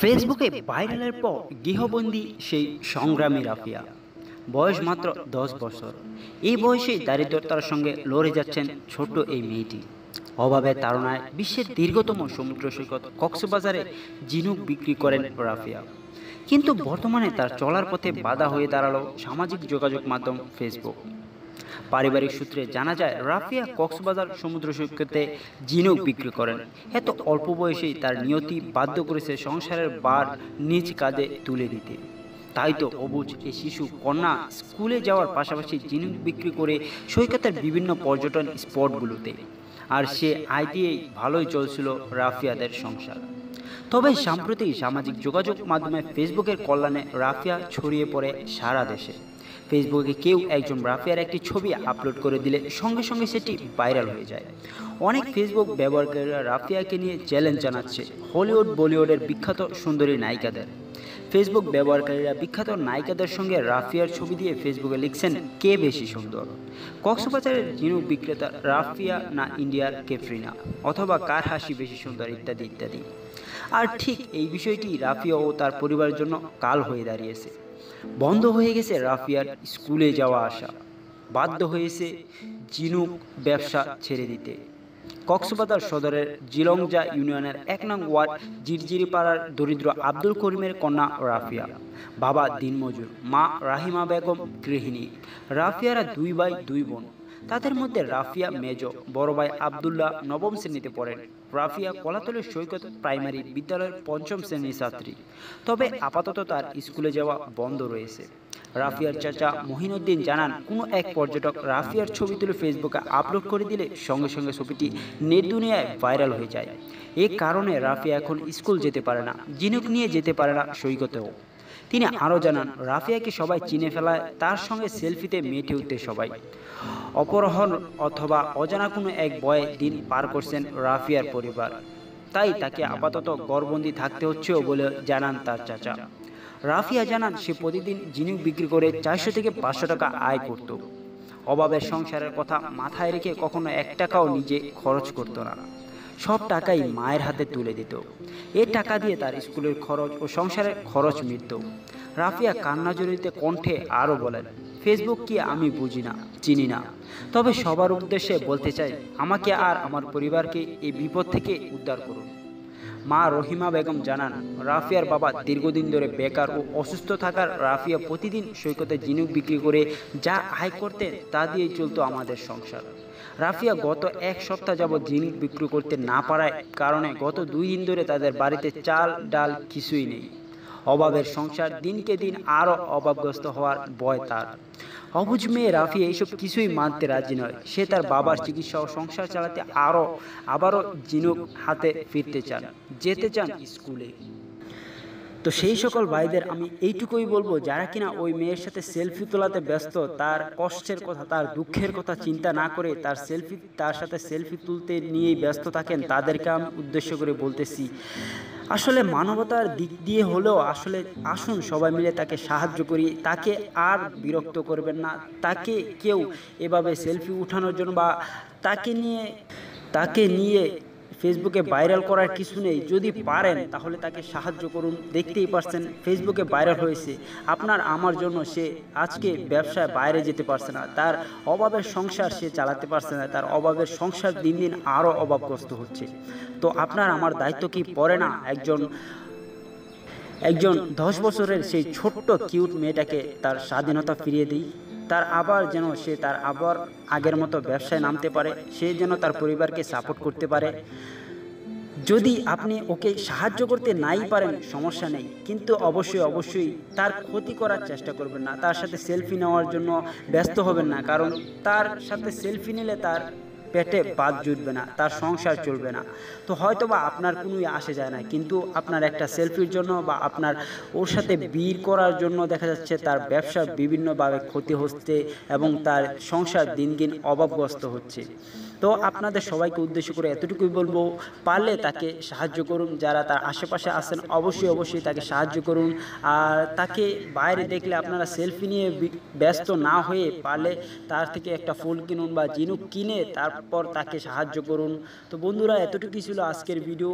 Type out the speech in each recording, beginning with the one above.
ফেসবুকে ভাইরালের পর গৃহবন্দী সেই সংগ্রামী রাফিয়া। বয়স মাত্র দশ বছর। এই বয়সেই দারিদ্রতার সঙ্গে লড়ে যাচ্ছেন ছোট্ট এই মেয়েটি। অভাবের তাড়নায় বিশ্বের দীর্ঘতম সমুদ্র সৈকত কক্সবাজারে জিনুক বিক্রি করেন রাফিয়া। কিন্তু বর্তমানে তার চলার পথে বাধা হয়ে দাঁড়াল সামাজিক যোগাযোগ মাধ্যম ফেসবুক। পারিবারিক সূত্রে জানা যায়, রাফিয়া কক্সবাজার সমুদ্র সৈকতে জিনুক বিক্রি করেন। এত অল্প বয়সেই তার নিয়তি বাধ্য করেছে সংসারের বার নিজ কাঁধে তুলে দিতে। তাই তো অবুজ এই শিশু কন্যা স্কুলে যাওয়ার পাশাপাশি জিনুক বিক্রি করে সৈকতের বিভিন্ন পর্যটন স্পটগুলোতে। আর সে আয় দিয়েই ভালোই চলছিল রাফিয়াদের সংসার। তবে সাম্প্রতিক সামাজিক যোগাযোগ মাধ্যমে ফেসবুকের কল্যাণে রাফিয়া ছড়িয়ে পড়ে সারা দেশে। ফেসবুকে কেউ একজন রাফিয়ার একটি ছবি আপলোড করে দিলে সঙ্গে সঙ্গে সেটি ভাইরাল হয়ে যায়। অনেক ফেসবুক ব্যবহারকারীরা রাফিয়াকে নিয়ে চ্যালেঞ্জ জানাচ্ছে হলিউড বলিউডের বিখ্যাত সুন্দরী নায়িকাদের। ফেসবুক ব্যবহারকারীরা বিখ্যাত নায়িকাদের সঙ্গে রাফিয়ার ছবি দিয়ে ফেসবুকে লিখছেন, কে বেশি সুন্দর? কক্সবাজারের জিনুক বিক্রেতা রাফিয়া না ইন্ডিয়ার কেফরিনা অথবা কার হাসি বেশি সুন্দর ইত্যাদি ইত্যাদি। আর ঠিক এই বিষয়টি রাফিয়া ও তার পরিবারের জন্য কাল হয়ে দাঁড়িয়েছে। বন্ধ হয়ে গেছে রাফিয়ার স্কুলে যাওয়া আসা বাধ্য হয়েছে জিনুক ব্যবসা ছেড়ে দিতে। কক্সবাজার সদরের জিলংজা ইউনিয়নের এক নং ওয়ার্ড জিরজিরিপাড়ার দরিদ্র আব্দুল করিমের কন্যা রাফিয়া। বাবা দিনমজুর, মা রাহিমা বেগম গৃহিণী। রাফিয়ারা দুই ভাই, দুই বোন। তাদের মধ্যে রাফিয়া মেজ, বড় ভাই আবদুল্লাহ নবম শ্রেণীতে পড়েন। রাফিয়া কলাতলের সৈকত প্রাইমারি বিদ্যালয়ের পঞ্চম শ্রেণির ছাত্রী। তবে আপাতত তার স্কুলে যাওয়া বন্ধ রয়েছে। রাফিয়ার চাচা মহিনুদ্দিন জানান, কোনো এক পর্যটক রাফিয়ার ছবি তুলে ফেসবুকে আপলোড করে দিলে সঙ্গে সঙ্গে ছবিটি নেট দুনিয়ায় ভাইরাল হয়ে যায়। এ কারণে রাফিয়া এখন স্কুল যেতে পারে না, জিনুক নিয়ে যেতে পারে না সৈকতেও। তিনি আরও জানান, রাফিয়াকে সবাই চিনে ফেলায়, তার সঙ্গে সেলফিতে মেটে উঠতে সবাই। অপহরণ অথবা অজানা কোনো এক বয়ে দিন পার করছেন রাফিয়ার পরিবার। তাই তাকে আপাতত গড়বন্দি থাকতে হচ্ছেও বলে জানান তার চাচা। রাফিয়া জানান, সে প্রতিদিন জিনিস বিক্রি করে চারশো থেকে পাঁচশো টাকা আয় করত। অভাবের সংসারের কথা মাথায় রেখে কখনো এক টাকাও নিজে খরচ করতো না। সব টাকাই মায়ের হাতে তুলে দিত। এ টাকা দিয়ে তার স্কুলের খরচ ও সংসারের খরচ মিটত। রাফিয়া কান্না জড়িতে কণ্ঠে আরও বলেন, ফেসবুক কি আমি বুঝি না, চিনি না। তবে সবার উদ্দেশ্যে বলতে চাই, আমাকে আর আমার পরিবারকে এই বিপদ থেকে উদ্ধার করুন। মা রহিমা বেগম জানান, রাফিয়ার বাবা দীর্ঘদিন ধরে বেকার ও অসুস্থ থাকার রাফিয়া প্রতিদিন সৈকতে জিনুক বিক্রি করে যা আয় করতেন তা দিয়েই চলতো আমাদের সংসার। রাফিয়া গত এক সপ্তাহ যাবৎ জিনিস বিক্রি করতে না পারায় কারণে গত দুই দিন ধরে তাদের বাড়িতে চাল, ডাল কিছুই নেই। অভাবের সংসার দিনকে দিন আরও অভাবগ্রস্ত হওয়ার ভয় তার। অবুজ মেয়ে রাফি এইসব কিছুই মানতে রাজি নয়। সে তার বাবার চিকিৎসা ও সংসার চালাতে আরও আবারও জিনুক হাতে ফিরতে চান। যেতে চান স্কুলে। তো সেই সকল ভাইদের আমি এইটুকুই বলব, যারা কিনা ওই মেয়ের সাথে সেলফি তোলাতে ব্যস্ত, তার কষ্টের কথা, তার দুঃখের কথা চিন্তা না করে তার সেলফি তার সাথে সেলফি তুলতে নিয়েই ব্যস্ত থাকেন, তাদেরকে আমি উদ্দেশ্য করে বলতেছি। আসলে মানবতার দিক দিয়ে হলেও আসলে আসুন সবাই মিলে তাকে সাহায্য করি, তাকে আর বিরক্ত করবেন না, তাকে কেউ এভাবে সেলফি উঠানোর জন্য বা তাকে নিয়ে তাকে নিয়ে ফেসবুকে ভাইরাল করার কিছু নেই। যদি পারেন, তাহলে তাকে সাহায্য করুন। দেখতেই পারছেন ফেসবুকে ভাইরাল হয়েছে। আপনার, আমার জন্য সে আজকে ব্যবসায় বাইরে যেতে পারছে না। তার অভাবের সংসার সে চালাতে পারছে না। তার অভাবের সংসার দিন দিন আরও অভাবগ্রস্ত হচ্ছে। তো আপনার, আমার দায়িত্ব কি পড়ে না? একজন একজন দশ বছরের সেই ছোট্ট কিউট মেয়েটাকে তার স্বাধীনতা ফিরিয়ে দিই। তার আবার যেন সে তার আবার আগের মতো ব্যবসায় নামতে পারে, সে যেন তার পরিবারকে সাপোর্ট করতে পারে। যদি আপনি ওকে সাহায্য করতে নাই পারেন, সমস্যা নেই। কিন্তু অবশ্যই অবশ্যই তার ক্ষতি করার চেষ্টা করবেন না। তার সাথে সেলফি নেওয়ার জন্য ব্যস্ত হবেন না। কারণ তার সাথে সেলফি নিলে তার পেটে বাদ জুটবে না, তার সংসার চলবে না। তো হয়তো বা আপনার কোনোই আসে যায় না, কিন্তু আপনার একটা সেলফির জন্য বা আপনার ওর সাথে বীর করার জন্য দেখা যাচ্ছে তার ব্যবসা বিভিন্নভাবে ক্ষতি হচ্ছে এবং তার সংসার দিন দিন অভাবগ্রস্ত হচ্ছে। তো আপনাদের সবাইকে উদ্দেশ্য করে এতটুকুই বলব, পারলে তাকে সাহায্য করুন, যারা তার আশেপাশে আছেন অবশ্যই অবশ্যই তাকে সাহায্য করুন। আর তাকে বাইরে দেখলে আপনারা সেলফি নিয়ে ব্যস্ত না হয়ে পারলে তার থেকে একটা ফুল কিনুন বা জিনুক কিনে তারপর তাকে সাহায্য করুন। তো বন্ধুরা, এতটুকুই ছিল আজকের ভিডিও।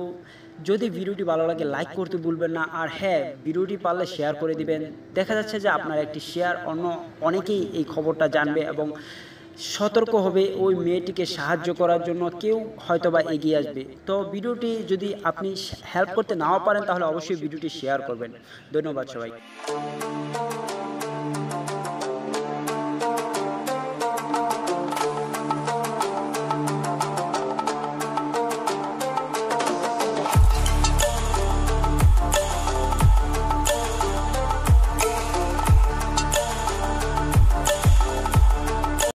যদি ভিডিওটি ভালো লাগে, লাইক করতে ভুলবেন না। আর হ্যাঁ ভিডিওটি পারলে শেয়ার করে দিবেন। দেখা যাচ্ছে যে আপনার একটি শেয়ার অন্য অনেকেই এই খবরটা জানবে এবং সতর্ক হবে ওই মেয়েটিকে সাহায্য করার জন্য, কেউ হয়তোবা এগিয়ে আসবে। তো ভিডিওটি যদি আপনি হেল্প করতে নাও পারেন, তাহলে অবশ্যই ভিডিওটি শেয়ার করবেন। ধন্যবাদ সবাই